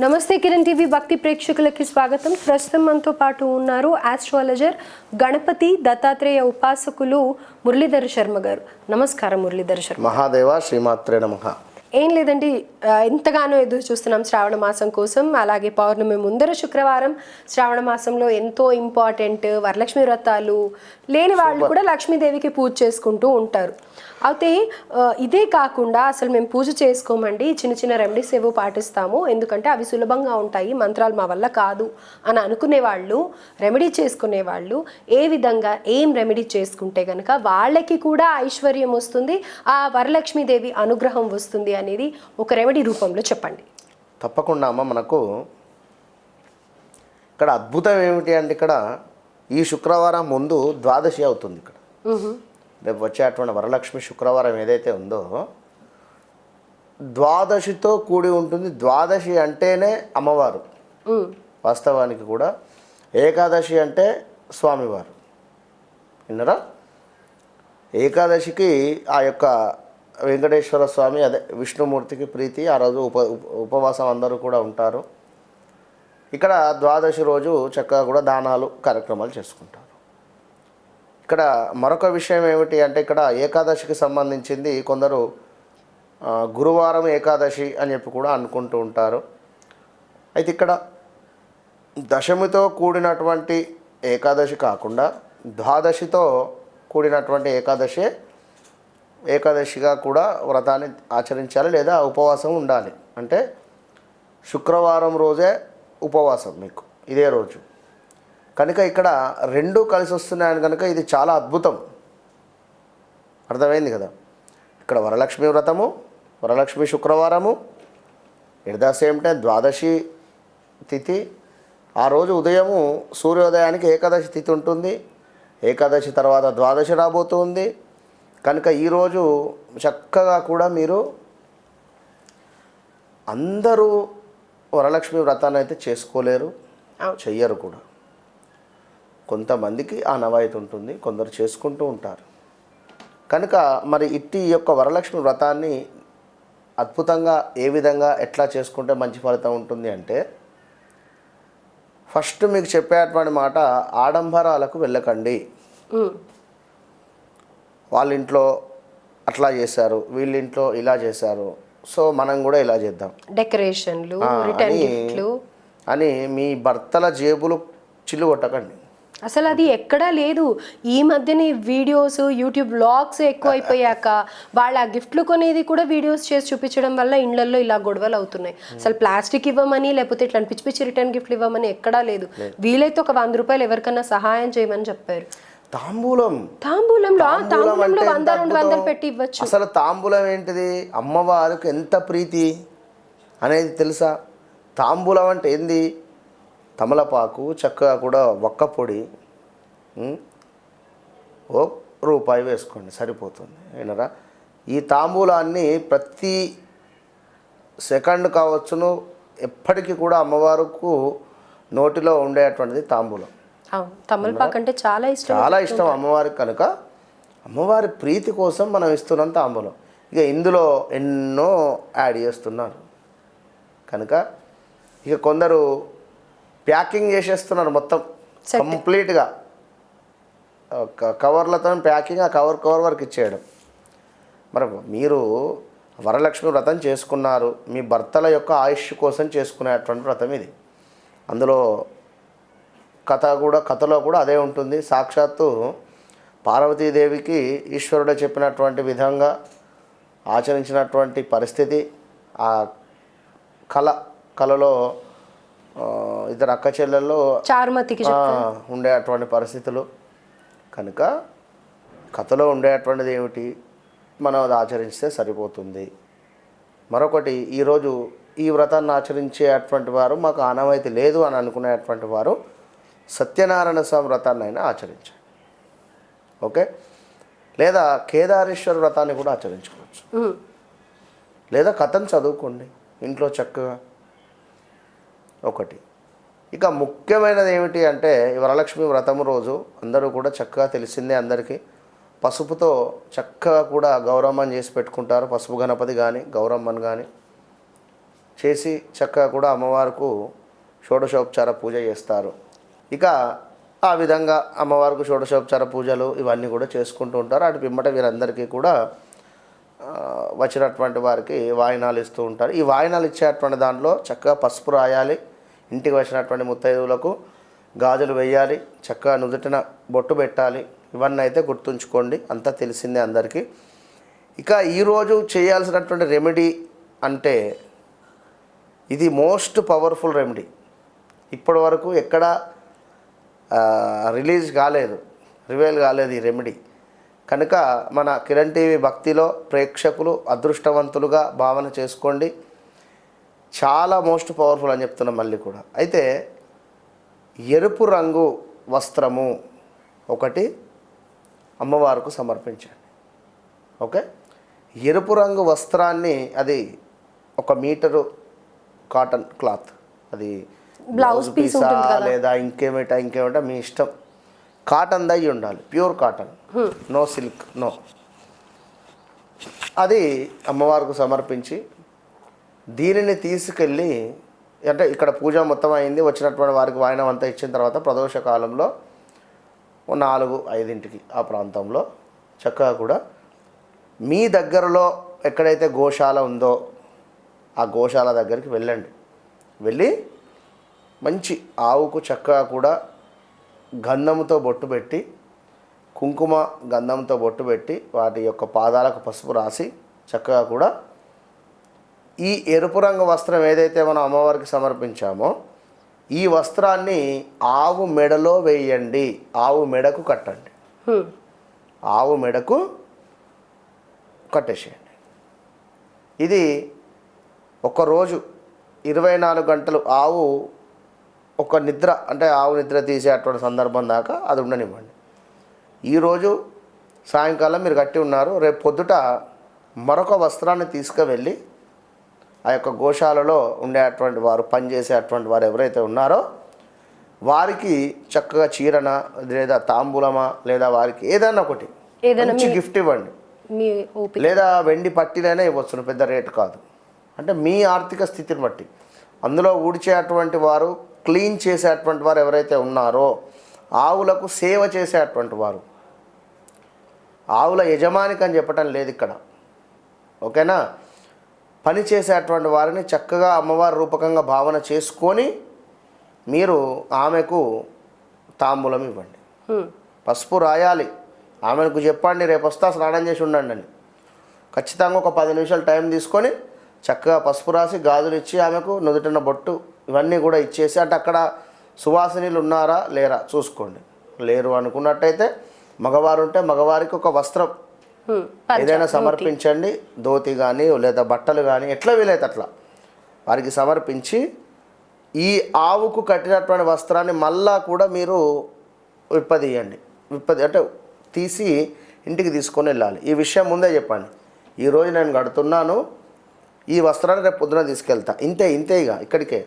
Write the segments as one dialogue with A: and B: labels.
A: నమస్తే కిరణ్ టీవీ భక్తి ప్రేక్షకులకి స్వాగతం. ప్రస్తుతం మనతో పాటు ఉన్నారు ఆస్ట్రాలజర్ గణపతి దత్తాత్రేయ ఉపాసకులు మురళీధర్ శర్మ గారు. నమస్కారం మురళీధర్ శర్మ.
B: మహాదేవ శ్రీమాత్రే నమః.
A: ఏం లేదండి. ఎంతగానో ఎదురు చూస్తున్నాం శ్రావణ మాసం కోసం. అలాగే పౌర్ణమి ముందర శుక్రవారం. శ్రావణ మాసంలో ఎంతో ఇంపార్టెంట్ వరలక్ష్మి వ్రతాలు లేని వాళ్ళు కూడా లక్ష్మీదేవికి పూజ చేసుకుంటూ ఉంటారు. అయితే ఇదే కాకుండా అసలు మేము పూజ చేసుకోమండి. చిన్న చిన్న రెమెడీస్ ఏవో పాటిస్తాము. ఎందుకంటే అవి సులభంగా ఉంటాయి. మంత్రాలు మా వల్ల కాదు అని అనుకునే వాళ్ళు రెమెడీ చేసుకునే వాళ్ళు ఏ విధంగా ఏం రెమెడీ చేసుకుంటే కనుక వాళ్ళకి కూడా ఐశ్వర్యం వస్తుంది. ఆ వరలక్ష్మీదేవి అనుగ్రహం వస్తుంది అనేది ఒక రెమెడీ రూపంలో చెప్పండి.
B: తప్పకుండా అమ్మ మనకు ఇక్కడ అద్భుతం ఏమిటి అంటే ఇక్కడ ఈ శుక్రవారం ముందు ద్వాదశి అవుతుంది ఇక్కడ. రేపు వచ్చేటువంటి వరలక్ష్మి శుక్రవారం ఏదైతే ఉందో ద్వాదశితో కూడి ఉంటుంది. ద్వాదశి అంటేనే అమ్మవారు. వాస్తవానికి కూడా ఏకాదశి అంటే స్వామివారు. విన్నరా? ఏకాదశికి ఆ యొక్క వెంకటేశ్వర స్వామి అదే విష్ణుమూర్తికి ప్రీతి. ఆ రోజు ఉప ఉపవాసం అందరూ కూడా ఉంటారు. ఇక్కడ ద్వాదశి రోజు చక్కగా కూడా దానాలు కార్యక్రమాలు చేసుకుంటారు. ఇక్కడ మరొక విషయం ఏమిటి అంటే ఇక్కడ ఏకాదశికి సంబంధించింది కొందరు గురువారం ఏకాదశి అని చెప్పి కూడా అనుకుంటూ ఉంటారు. అయితే ఇక్కడ దశమితో కూడినటువంటి ఏకాదశి కాకుండా ద్వాదశితో కూడినటువంటి ఏకాదశి ఏకాదశిగా కూడా వ్రతాన్ని ఆచరించాలి లేదా ఉపవాసం ఉండాలి. అంటే శుక్రవారం రోజే ఉపవాసం మీకు ఇదే రోజు. కనుక ఇక్కడ రెండు కలిసి వస్తున్నాయని కనుక ఇది చాలా అద్భుతం. అర్థమైంది కదా? ఇక్కడ వరలక్ష్మి వ్రతము వరలక్ష్మి శుక్రవారము ఎట్ ద సేమ్ టైం ద్వాదశి తిథి. ఆ రోజు ఉదయము సూర్యోదయానికి ఏకాదశి తిథి ఉంటుంది. ఏకాదశి తర్వాత ద్వాదశి రాబోతుంది. కనుక ఈరోజు చక్కగా కూడా మీరు అందరూ వరలక్ష్మి వ్రతాన్ని అయితే చేసుకోలేరు. చెయ్యరు కూడా. కొంతమందికి ఆ నవాయితీ ఉంటుంది కొందరు చేసుకుంటూ ఉంటారు. కనుక మరి ఇట్టి యొక్క వరలక్ష్మి వ్రతాన్ని అద్భుతంగా ఏ విధంగా ఎట్లా చేసుకుంటే మంచి ఫలితం ఉంటుంది అంటే ఫస్ట్ మీకు చెప్పేటువంటి మాట ఆడంబరాలకు వెళ్ళకండి. వాళ్ళ ఇంట్లో అట్లా చేశారు వీళ్ళ ఇంట్లో ఇలా చేశారు. సో మనం కూడా ఇలా చేద్దాం.
A: డెకరేషన్లు
B: అని- మీ భర్తల జేబులు చిల్లు కొట్టకండి.
A: అసలు అది ఎక్కడా లేదు. ఈ మధ్యనే వీడియోస్ యూట్యూబ్ బ్లాగ్స్ ఎక్కువైపోయాక వాళ్ళ ఆ గిఫ్ట్లు కొనేది కూడా వీడియోస్ చేసి చూపించడం వల్ల ఇండ్లల్లో ఇలా గొడవలు అవుతున్నాయి. అసలు ప్లాస్టిక్ ఇవ్వమని లేకపోతే ఇట్లా పిచ్చి పిచ్చి రిటర్న్ గిఫ్ట్లు ఇవ్వమని ఎక్కడా లేదు. వీలైతే ఒక వంద రూపాయలు ఎవరికన్నా సహాయం చేయమని చెప్పారు.
B: తాంబూలం.
A: తాంబూలంలో తాంబూలంలో వంద రెండు. వందలు పెట్టి ఇవ్వచ్చు
B: అసలు తాంబూలం ఏంటిది? అమ్మవారికి ఎంత ప్రీతి అనేది తెలుసా? తాంబూలం అంటే ఏంది? తమలపాకు చక్కగా కూడా ఒక్క పొడి? ఓ రూపాయి వేసుకోండి సరిపోతుంది. అయినరా ఈ తాంబూలాన్ని ప్రతి సెకండ్ కావచ్చును ఎప్పటికీ కూడా అమ్మవారికి నోటిలో ఉండేటువంటిది తాంబూలం.
A: తమలపాకు అంటే చాలా ఇష్టం
B: చాలా ఇష్టం అమ్మవారికి కనుక అమ్మవారి ప్రీతి కోసం మనం ఇస్తున్నాం తాంబూలం ఇక ఇందులో ఎన్నో యాడ్ చేస్తున్నారు. కనుక ఇక కొందరు ప్యాకింగ్ చేసేస్తున్నారు మొత్తం. కంప్లీట్గా. కవర్లతో ప్యాకింగ్ ఆ కవర్ కవర్ వరకు ఇచ్చేయడం. మరి మీరు వరలక్ష్మి వ్రతం చేసుకున్నారు. మీ భర్తల యొక్క ఆయుష్ కోసం చేసుకునేటువంటి వ్రతం ఇది. అందులో కథ కూడా కథలో కూడా అదే ఉంటుంది. సాక్షాత్తు పార్వతీదేవికి ఈశ్వరుడు చెప్పినటువంటి విధంగా ఆచరించినటువంటి పరిస్థితి. ఆ కళ కళలో ఇద్దరు అక్క చెల్లెల్లో
A: చారుమతికి
B: ఆ, ఉండేటువంటి పరిస్థితులు. కనుక కథలో ఉండేటువంటిది ఏమిటి? మనం అది ఆచరిస్తే సరిపోతుంది. మరొకటి ఈరోజు ఈ వ్రతాన్ని ఆచరించేటువంటి వారు మాకు ఆనవాయితీ లేదు అని అనుకునేటువంటి వారు సత్యనారాయణ స్వామి వ్రతాన్ని అయినా ఆచరించండి ఓకే? లేదా కేదారేశ్వర వ్రతాన్ని కూడా ఆచరించుకోవచ్చు. లేదా కథను చదువుకోండి ఇంట్లో చక్కగా. ఒకటి. ఇక ముఖ్యమైనది ఏమిటి అంటే వరలక్ష్మి వ్రతం రోజు అందరూ కూడా చక్కగా తెలిసిందే అందరికీ. పసుపుతో చక్కగా కూడా గౌరమ్మని చేసి పెట్టుకుంటారు. పసుపు గణపతి కానీ గౌరమ్మని కానీ చేసి చక్కగా కూడా అమ్మవారికి షోడశోపచార పూజ చేస్తారు. ఇక ఆ విధంగా అమ్మవారికి షోడశోపచార పూజలు ఇవన్నీ కూడా చేసుకుంటూ ఉంటారు. అటు పిమ్మట వీరందరికీ కూడా వచ్చినటువంటి వారికి వాయినాలు ఇస్తూ ఉంటారు. ఈ వాయినాలు ఇచ్చేటువంటి దాంట్లో చక్కగా పసుపు రాయాలి ఇంటికి వచ్చినటువంటి ముత్తైదువులకు గాజులు వేయాలి చక్కగా నుదుటిన బొట్టు పెట్టాలి ఇవన్నీ అయితే గుర్తుంచుకోండి. అంతా తెలిసిందే అందరికీ. ఇక ఈరోజు చేయాల్సినటువంటి రెమెడీ అంటే ఇది మోస్ట్ పవర్ఫుల్ రెమెడీ. ఇప్పటి వరకు ఎక్కడ రిలీజ్ కాలేదు రివీల్ కాలేదు ఈ రెమెడీ. కనుక మన కిరణ్ టీవీ భక్తిలో ప్రేక్షకులు అదృష్టవంతులుగా భావన చేసుకోండి. చాలా మోస్ట్ పవర్ఫుల్ అని చెప్తున్నాం మళ్ళీ కూడా. అయితే ఎరుపు రంగు వస్త్రము ఒకటి అమ్మవారికి సమర్పించండి. ఓకే? ఎరుపు రంగు వస్త్రాన్ని అది ఒక మీటరు కాటన్ క్లాత్. అది
A: Piece
B: పీసా. లేదా ఇంకేమిటా ఇంకేమిటా మీ ఇష్టం. కాటన్ దయ్యి ఉండాలి pure cotton. No silk no. అది అమ్మవారికి సమర్పించి దీనిని తీసుకెళ్ళి అంటే ఇక్కడ పూజ మొత్తం అయింది వచ్చినటువంటి వారికి వాయనం అంతా ఇచ్చిన తర్వాత ప్రదోష కాలంలో నాలుగు ఐదింటికి ఆ ప్రాంతంలో చక్కగా కూడా మీ దగ్గరలో ఎక్కడైతే గోశాల ఉందో ఆ గోశాల దగ్గరికి వెళ్ళండి. వెళ్ళి మంచి ఆవుకు చక్కగా కూడా గంధంతో బొట్టు పెట్టి కుంకుమ గంధంతో బొట్టు పెట్టి వాటి యొక్క పాదాలకు పసుపు రాసి చక్కగా కూడా ఈ ఎరుపు రంగు వస్త్రం ఏదైతే మనం అమ్మవారికి సమర్పించామో ఈ వస్త్రాన్ని ఆవు మెడలో వేయండి. ఆవు మెడకు కట్టండి. ఆవు మెడకు కట్టేసేయండి. ఇది ఒకరోజు ఇరవై నాలుగు గంటలు ఆవు ఒక నిద్ర అంటే ఆవు నిద్ర తీసేటువంటి సందర్భం దాకా అది ఉండనివ్వండి. ఈరోజు సాయంకాలం మీరు కట్టి ఉన్నారు రేపు పొద్దుట మరొక వస్త్రాన్ని తీసుకువెళ్ళి ఆ యొక్క గోశాలలో ఉండేటువంటి వారు పనిచేసేటువంటి వారు ఎవరైతే ఉన్నారో వారికి చక్కగా చీరన లేదా తాంబూలమా లేదా వారికి ఏదైనా ఒకటి మంచి గిఫ్ట్ ఇవ్వండి. లేదా వెండి పట్టినైనా ఇవ్వచ్చు పెద్ద రేటు కాదు. అంటే మీ ఆర్థిక స్థితిని బట్టి. అందులో ఊడ్చేటువంటి వారు క్లీన్ చేసేటువంటి వారు ఎవరైతే ఉన్నారో ఆవులకు సేవ చేసేటువంటి వారు. ఆవుల యజమానికి అని చెప్పటం లేదు ఇక్కడ. ఓకేనా? పని చేసేటువంటి వారిని చక్కగా అమ్మవారి రూపకంగా భావన చేసుకొని మీరు ఆమెకు తాంబూలం ఇవ్వండి. పసుపు రాయాలి. ఆమెకు చెప్పండి రేపు వస్తా స్నానం చేసి ఉండండి అని. ఖచ్చితంగా ఒక పది నిమిషాలు టైం తీసుకొని చక్కగా పసుపు రాసి గాజులు ఇచ్చి ఆమెకు నుదుటిన బొట్టు ఇవన్నీ కూడా ఇచ్చేసి అంటే అక్కడ సువాసినీలు ఉన్నారా లేరా? చూసుకోండి. లేరు అనుకున్నట్టయితే మగవారు ఉంటే మగవారికి ఒక వస్త్రం. ఏదైనా. సమర్పించండి. ధోతి కానీ లేదా బట్టలు కానీ ఎట్లా వీలైతే అట్లా. వారికి సమర్పించి ఈ ఆవుకు కట్టినటువంటి వస్త్రాన్ని మళ్ళా కూడా మీరు విప్పదీయండి. విప్పది అంటే తీసి ఇంటికి తీసుకొని వెళ్ళాలి. ఈ విషయం ముందే చెప్పండి. ఈరోజు నేను కడుతున్నాను. ఈ వస్త్రాన్ని రేపు పొద్దున తీసుకెళ్తా. ఇంతే ఇంతే ఇక ఇక్కడికే.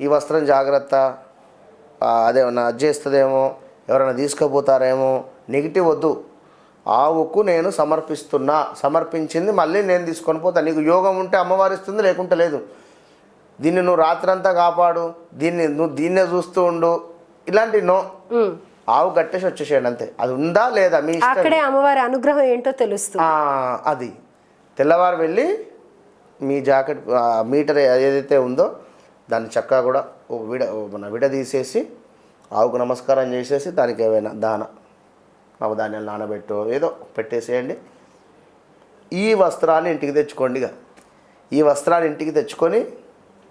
B: ఈ వస్త్రం జాగ్రత్త. అదేమన్నా అది చేస్తుందేమో ఎవరైనా తీసుకుపోతారేమో నెగిటివ్ వద్దు. ఆవుకు నేను సమర్పిస్తున్నా. సమర్పించింది మళ్ళీ నేను తీసుకొని పోతా. నీకు యోగం ఉంటే అమ్మవారు ఇస్తుంది లేకుంటే లేదు. దీన్ని నువ్వు రాత్రంతా కాపాడు. దీన్ని నువ్వు దీన్నే చూస్తూ ఉండు. ఇలాంటి నో. ఆవు కట్టేసి వచ్చేసేయండి అంతే. అది ఉందా లేదా మీ
A: అక్కడే అమ్మవారి అనుగ్రహం ఏంటో తెలుస్తుంది.
B: అది. తెల్లవారు వెళ్ళి మీ జాకెట్ మీటర్ ఏదైతే ఉందో దాన్ని చక్కగా కూడా విడ మన విడ తీసేసి ఆవుకు నమస్కారం చేసేసి దానికి ఏమైనా దాన నవధాన్యాలు నానబెట్టో ఏదో పెట్టేసేయండి. ఈ వస్త్రాన్ని ఇంటికి తెచ్చుకోండి ఇక. ఈ వస్త్రాన్ని ఇంటికి తెచ్చుకొని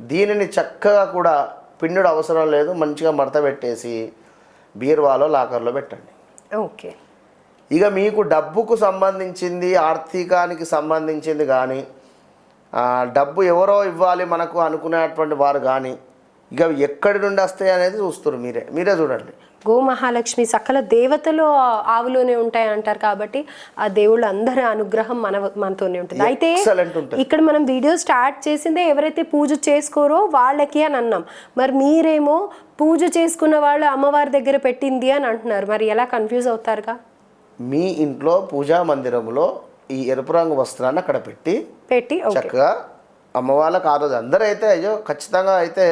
B: దీనిని చక్కగా కూడా పిండుడు అవసరం లేదు మంచిగా మడత పెట్టేసి బీరువాలో లాకర్లో పెట్టండి.
A: ఓకే.
B: ఇక మీకు డబ్బుకు సంబంధించింది ఆర్థికానికి సంబంధించింది కానీ డబ్బు ఎవరో ఇవ్వాలి మనకు అనుకునేటువంటి వారు కానీ ఇక ఎక్కడి నుండి వస్తాయి అనేది చూస్తారు మీరే. మీరే చూడండి.
A: గో మహాలక్ష్మి సకల దేవతలు ఆవులోనే ఉంటాయి అంటారు కాబట్టి ఆ దేవుళ్ళ అందరి అనుగ్రహం మన మనతోనే ఉంటుంది. అయితే. ఇక్కడ మనం వీడియో స్టార్ట్ చేసిందే ఎవరైతే పూజ చేసుకోరో వాళ్ళకి అని అన్నాం. మరి మీరేమో పూజ చేసుకున్న వాళ్ళు అమ్మవారి దగ్గర పెట్టింది అని అంటున్నారు. మరి ఎలా కన్ఫ్యూజ్ అవుతారుగా?
B: మీ ఇంట్లో పూజా మందిరంలో ఈ ఎరుపు రంగు వస్త్రాన్ని అక్కడ పెట్టి
A: పెట్టి
B: చక్కగా అమ్మ వాళ్ళకి ఆ రోజు అందరూ అయితే అయ్యో ఖచ్చితంగా అయితే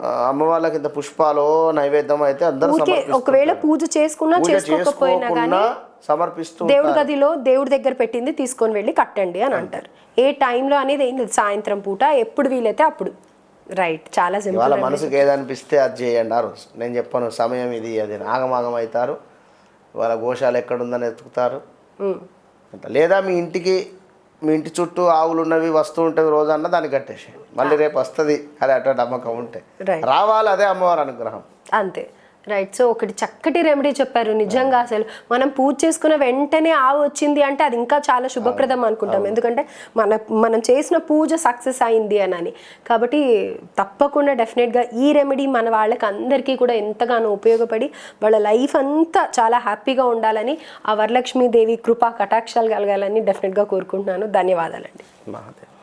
B: ఆ, అమ్మ వాళ్ళకి ఇంత పుష్పాలు నైవేద్యం అయితే అందరూ
A: ఒకవేళ పూజ చేసుకున్నా చేసుకోకపోయినా కానీ
B: సమర్పిస్తూ
A: దేవుడి గదిలో దేవుడి దగ్గర పెట్టింది తీసుకొని వెళ్ళి కట్టండి అని అంటారు. ఏ టైంలో అనేది ఏం లేదు. సాయంత్రం పూట ఎప్పుడు వీలైతే అప్పుడు. రైట్ చాలా సింపుల్
B: వాళ్ళ మనసుకి ఏదనిపిస్తే అది చేయండి ఆ రోజు. నేను చెప్పాను సమయం ఇది అది. ఆగమాగం అవుతారు. వాళ్ళ గోశాల ఎక్కడుందని ఎతుకుతారు అట్లా. లేదా మీ ఇంటికి మీ ఇంటి చుట్టూ ఆవులు ఉన్నవి వస్తూ ఉంటవి రోజన్నా దాన్ని కట్టేసేయండి మళ్ళీ రేపు వస్తుంది అది అట్లా నమ్మకం ఉంటే.
A: Right.
B: రావాలి అదే అమ్మవారి అనుగ్రహం.
A: అంతే. రైట్ సో ఒకటి చక్కటి రెమెడీ చెప్పారు. నిజంగా అసలు మనం పూజ చేసుకున్న వెంటనే ఆవు వచ్చింది అంటే అది ఇంకా చాలా శుభప్రదం అనుకుంటాం. ఎందుకంటే మన మనం చేసిన పూజ సక్సెస్ అయింది అని కాబట్టి తప్పకుండా డెఫినెట్గా ఈ రెమెడీ మన వాళ్ళకి అందరికీ కూడా ఎంతగానో ఉపయోగపడి వాళ్ళ లైఫ్ అంతా చాలా హ్యాపీగా ఉండాలని ఆ వరలక్ష్మీదేవి కృపా కటాక్షాలు కలగాలని డెఫినెట్గా కోరుకుంటున్నాను. ధన్యవాదాలండి.
B: మహాదేవ్.